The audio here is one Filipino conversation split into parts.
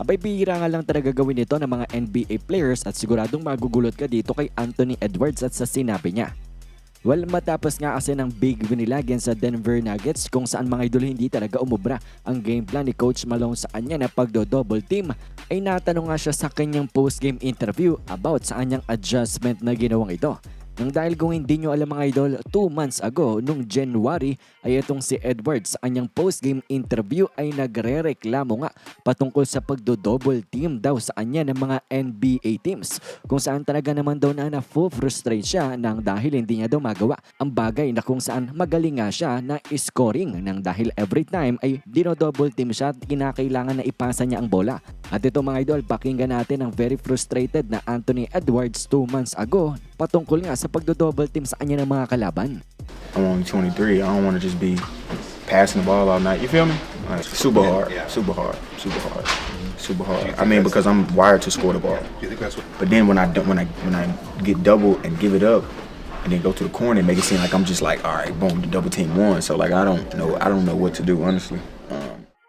Abay bihira nga lang talaga gawin ito ng mga NBA players at siguradong magugulot ka dito kay Anthony Edwards at sa sinabi niya. Well, matapos nga kasi ng big win nila against sa Denver Nuggets kung saan mga idol hindi talaga umubra ang game plan ni Coach Malone sa kanya na pagdo-double team ay natanong nga siya sa kanyang post-game interview about sa kanyang adjustment na ginawang ito. Nang dahil kung hindi nyo alam mga idol, 2 months ago, nung January, ay itong si Edwards sa kanyang post-game interview ay nagre-reklamo nga patungkol sa pagdo-double team daw sa kanya ng mga NBA teams. Kung saan talaga naman daw na na full frustrate siya nang dahil hindi niya daw magawa ang bagay na kung saan magaling nga siya na scoring nang dahil every time ay dino-double team siya at kinakailangan na ipasa niya ang bola. At ito mga idol, pakinggan natin ang very frustrated na Anthony Edwards 2 months ago patungkol nga sa pagdo-double team sa kanya ng mga kalaban. I'm only 23. I don't want to just be passing the ball all night. You feel me? Like, super hard, super hard, super hard, super hard. I mean, because I'm wired to score the ball. You think that's what? But then when I when I when I get double and give it up, and then go to the corner and make it seem like I'm just like, all right, boom, the double team won. So like I don't know, I don't know what to do honestly.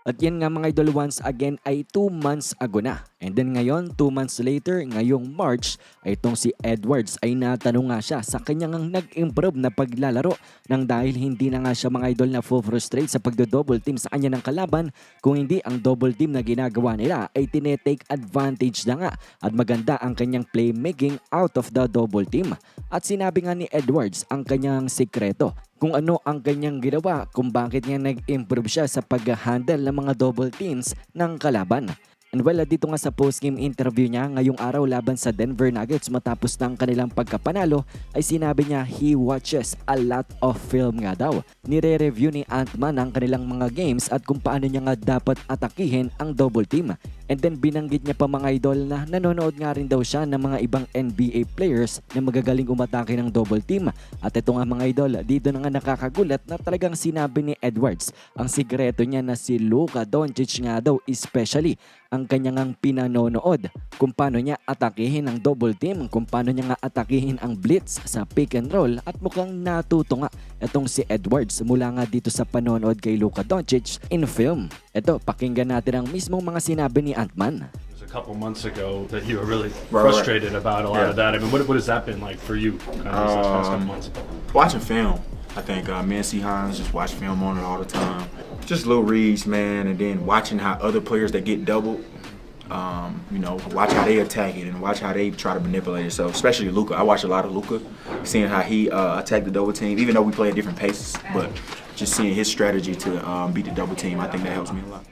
At yan nga mga idol once again ay 2 months ago na. And then ngayon, 2 months later, ngayong March, ay itong si Edwards ay natanong nga siya sa kanyang nag-improve na paglalaro nang dahil hindi na nga siya mga idol na full frustrate sa pagdo-double team sa kanya ng kalaban kung hindi ang double team na ginagawa nila ay tinetake advantage na nga at maganda ang kanyang playmaking out of the double team. At sinabi nga ni Edwards ang kanyang sikreto kung ano ang kanyang ginawa kung bakit niya nag-improve siya sa pag-handle ng mga double teams ng kalaban. And well, dito nga sa post-game interview niya ngayong araw laban sa Denver Nuggets matapos ng kanilang pagkapanalo ay sinabi niya he watches a lot of film nga daw. Nire-review ni Ant-Man ang kanilang mga games at kung paano niya nga dapat atakihin ang double team. And then binanggit niya pa mga idol na nanonood nga rin daw siya ng mga ibang NBA players na magagaling umatake ng double team. At ito nga mga idol, dito na nga nakakagulat na talagang sinabi ni Edwards ang sikreto niya na si Luka Doncic nga daw especially ang kanyang pinanonood kung paano niya atakihin ang double team, kung paano niya nga atakihin ang blitz sa pick and roll at mukhang natuto nga itong si Edwards mula nga dito sa panonood kay Luka Doncic in film. Ito, pakinggan natin ang mismong mga sinabi ni Ant-Man. It was a couple months ago that you were really Right, right. frustrated about a lot of that. I mean, what, what has that been like for you kind of these past couple Um, watching film. I think uh, me and C. Hines just watch film on it all the time. Just little reads, man, and then watching how other players that get doubled, um, you know, watch how they attack it and watch how they try to manipulate it. So especially Luca, I watch a lot of Luca, seeing how he uh, attacked the double team, even though we play at different paces, but just seeing his strategy to um, beat the double team, I think that helps me a lot.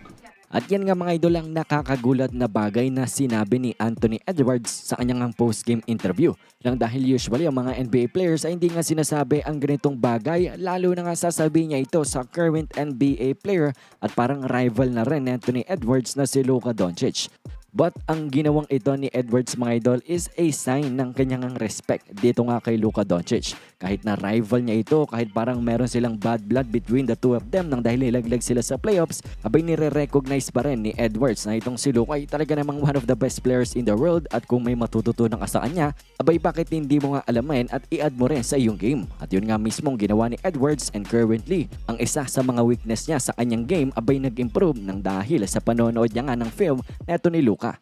At yan nga mga idol ang nakakagulat na bagay na sinabi ni Anthony Edwards sa kanyang post-game interview. Lang dahil usually ang mga NBA players ay hindi nga sinasabi ang ganitong bagay lalo na nga sasabihin niya ito sa current NBA player at parang rival na rin ni Anthony Edwards na si Luka Doncic. But ang ginawang ito ni Edwards mga idol is a sign ng kanyang respect dito nga kay Luka Doncic. Kahit na rival niya ito, kahit parang meron silang bad blood between the two of them nang dahil nilaglag sila sa playoffs, abay nire-recognize pa rin ni Edwards na itong si Luka ay talaga namang one of the best players in the world at kung may matututunan ka sa kanya, abay bakit hindi mo nga alamin at i-add mo rin sa iyong game. At yun nga mismong ginawa ni Edwards and currently, ang isa sa mga weakness niya sa kanyang game abay nag-improve nang dahil sa panonood niya nga ng film na ito ni Luka. comprends.